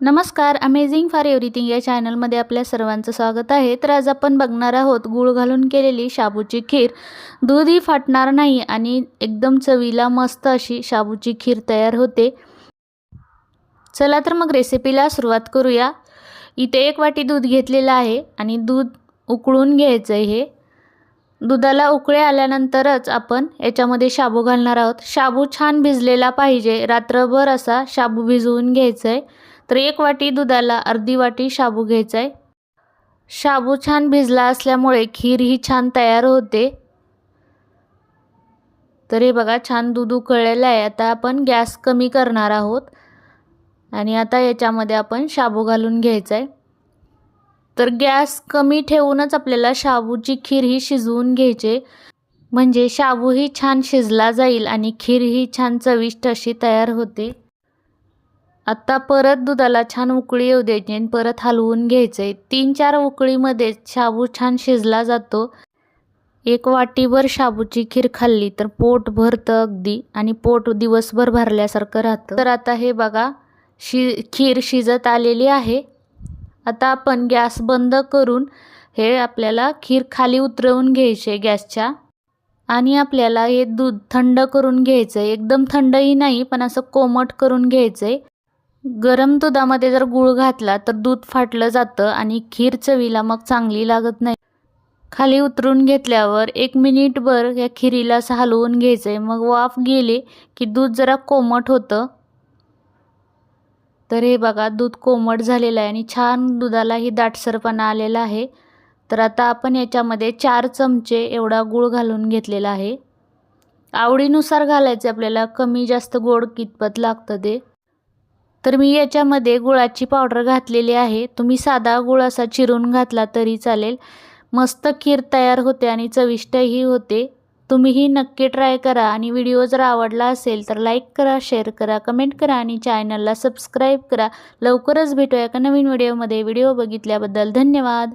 नमस्कार amazing for everything या चॅनलमध्ये आपल्या सर्वांचं स्वागत आहे. तर आज आपण बघणार आहोत गूळ घालून केलेली शाबूची खीर. दूधही फाटणार नाही आणि एकदम चवीला मस्त अशी शाबूची खीर तयार होते. चला तर मग रेसिपीला सुरुवात करूया. इथे एक वाटी दूध घेतलेलं आहे आणि दूध उकळून घ्यायचं आहे हे. दुधाला उकळे आल्यानंतरच आपण याच्यामध्ये शाबू घालणार आहोत. शाबू छान भिजलेला पाहिजे. रात्रभर असा शाबू भिजवून घ्यायचा आहे तर एक वाटी दुधाला अर्धी वाटी शाबू घ्यायचा आहे शाबू छान भिजला असल्यामुळे खीर ही छान तयार होते. तर हे बघा छान दूध उकळलेलं आहे. आता आपण गॅस कमी करणार आहोत. आणि आता याच्यामध्ये आपण शाबू घालून घ्यायचा आहे तर गॅस कमी ठेवूनच आपल्याला शाबूची खीर ही शिजवून घ्यायचे. म्हणजे शाबूही छान शिजला जाईल आणि खीर ही छान चविष्ट अशी तयार होते. आत्ता परत दुधाला छान उकळी येऊ द्यायची आणि परत हलवून घ्यायचं आहे. तीन चार उकळीमध्ये शाबू छान शिजला जातो. एक वाटीभर शाबूची खीर खाल्ली तर पोट भरतं अगदी आणि पोट दिवसभर भरल्यासारखं राहतं. तर आता हे बघा शि खीर शिजत आलेली आहे. आता आपण गॅस बंद करून हे आपल्याला खीर खाली उतरवून घ्यायचे गॅसच्या. आणि आपल्याला हे दूध थंड करून घ्यायचं आहे एकदम थंडही नाही पण असं कोमट करून घ्यायचं आहे गरम दुधामध्ये जर गूळ घातला तर दूध फाटलं जातं आणि खीर चवीला मग चांगली लागत नाही. खाली उतरून घेतल्यावर एक मिनिटभर या खिरीला असं हलवून घ्यायचं आहे मग वाफ गेले की दूध जरा कोमट होतं. तर हे बघा दूध कोमट झालेलं आहे आणि छान दुधालाही दाटसरपणा आलेला आहे. तर आता आपण याच्यामध्ये चार चमचे एवढा गूळ घालून घेतलेला आहे. आवडीनुसार घालायचं आपल्याला कमी जास्त गोड कितपत लागतं ते. तर मी याच्यामध्ये गुळाची पावडर घातलेली आहे. तुम्ही साधा गुळ असा चिरून घातला तरी चालेल. मस्त खीर तयार होते आणि चविष्टही होते. तुम्हीही नक्की ट्राय करा आणि व्हिडिओ जर आवडला असेल तर लाईक करा शेअर करा कमेंट करा आणि चॅनलला सबस्क्राईब करा. लवकरच भेटूया एका नवीन व्हिडिओमध्ये. व्हिडिओ बघितल्याबद्दल धन्यवाद.